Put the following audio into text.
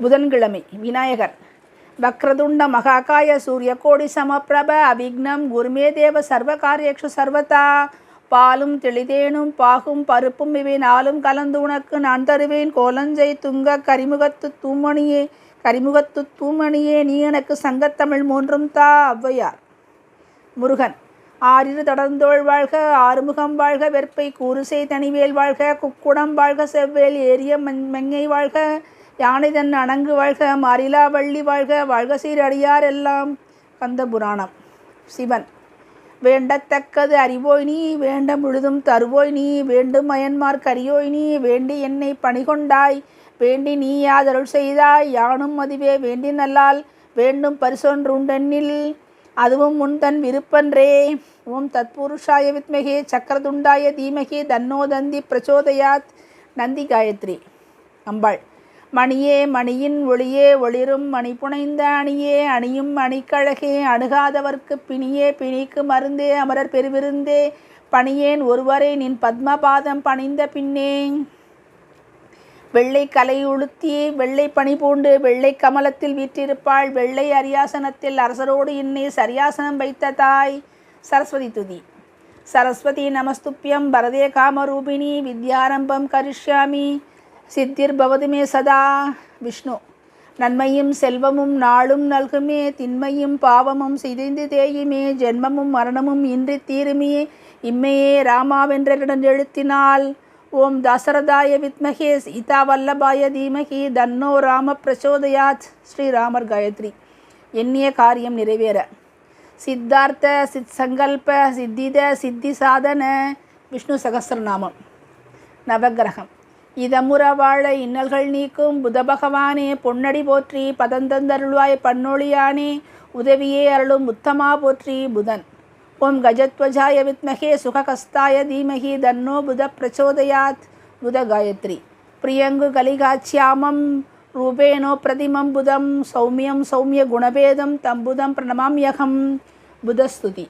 புதன்கிழமை விநாயகர். வக்ரதுண்ட மகாகாய சூரிய கோடி சமப்பிரப அவிக்னம் குருமே தேவ சர்வகாரியக்ஷு சர்வதா. பாலும் தெளிதேனும் பாகும் பருப்பும் இவை நாளும் கலந்து உனக்கு நான் தருவேன். கோலஞ்சை துங்க கரிமுகத்து தூமணியே கரிமுகத்து தூமணியே நீ எனக்கு சங்கத்தமிழ் மூன்றும் தா ஔவையார். முருகன் ஆறிரு தொடர்ந்தோள் வாழ்க ஆறுமுகம் வாழ்க வெற்பை கூறுசை தனிவேல் வாழ்க குக்குடம் வாழ்க செவ்வேல் ஏரிய மண் மெங்கை வாழ்க. யானைதன் அணங்கு வாழ்க மாரிலா வள்ளி வாழ்க வாழ்க சீரடியார் எல்லாம். கந்த புராணம். சிவன். வேண்டத்தக்கது அறிவோய் நீ வேண்ட முழுதும் தருவோய் நீ வேண்டும் அயன்மார் கரியோய் நீ வேண்டி என்னை பணிகொண்டாய் வேண்டி நீ யாதருள் செய்தாய் யானும் அதுவே வேண்டி நல்லால் வேண்டும் பரிசொன்றுண்டெண்ணில் அதுவும் உன் தன் விருப்பன்றே. ஓம் தத்புருஷாய வித்மகே சக்கரதுண்டாய தீமகி தன்னோ தந்தி பிரச்சோதயாத் நந்தி காயத்ரி. அம்பாள். மணியே மணியின் ஒளியே ஒளிரும் மணி புனைந்த அணியே அணியும் அணிக்கழகே அணுகாதவர்க்கு பிணியே பிணிக்கு மருந்தே அமரர் பெருவிருந்தே பணியேன் ஒருவரை நின் பத்மபாதம் பணிந்த பின்னே. வெள்ளை கலை உளுத்தி வெள்ளை பனி பூண்டு வெள்ளை கமலத்தில் வீற்றிருப்பாள் வெள்ளை அரியாசனத்தில் அரசரோடு இன்னே சரியாசனம் வைத்த தாய். சரஸ்வதி துதி. சரஸ்வதி நமஸ்துப்பியம் பரதே காமரூபிணி வித்யாரம்பம் கரிஷ்யாமி. சித்திர் பவதுமே சதா. விஷ்ணு நன்மையும் செல்வமும் நாளும் நல்குமே திண்மையும் பாவமும் சிதைந்து தேயுமே ஜென்மமும் மரணமும் இன்றி தீருமே இம்மையே ராமாவென்றரிடம் எழுத்தினால் ஓம் தசரதாய வித்மகே சீதா வல்லபாய தீமகி தன்னோ ராம பிரச்சோதயாத் ஸ்ரீராமர் காயத்ரி எண்ணிய காரியம் நிறைவேற. சித்தார்த்த சித் சங்கல்ப சித்தித சித்தி சாதன விஷ்ணு சகசிரநாமம். நவக்கிரகம் இதமுற வாழ இன்னல்கள் நீக்கும் புத பகவானே பொன்னடி போற்றி பதந்தந்தருள்வாய் பன்னொழியானே உதவியே அருளும் உத்தமா போற்றி புதன். ஓம் கஜத்வஜாய வித்மகே சுககஸ்தாய தீமகி தன்னோ புத பிரச்சோதயாத் புத காயத்ரி பிரியங்கு கலிகாட்சியாமம் ரூபேணோ பிரதிமம் புதம் சௌமியம் சௌமிய குணபேதம் தம்புதம் பிரணமாம்யகம். புதஸ்துதி.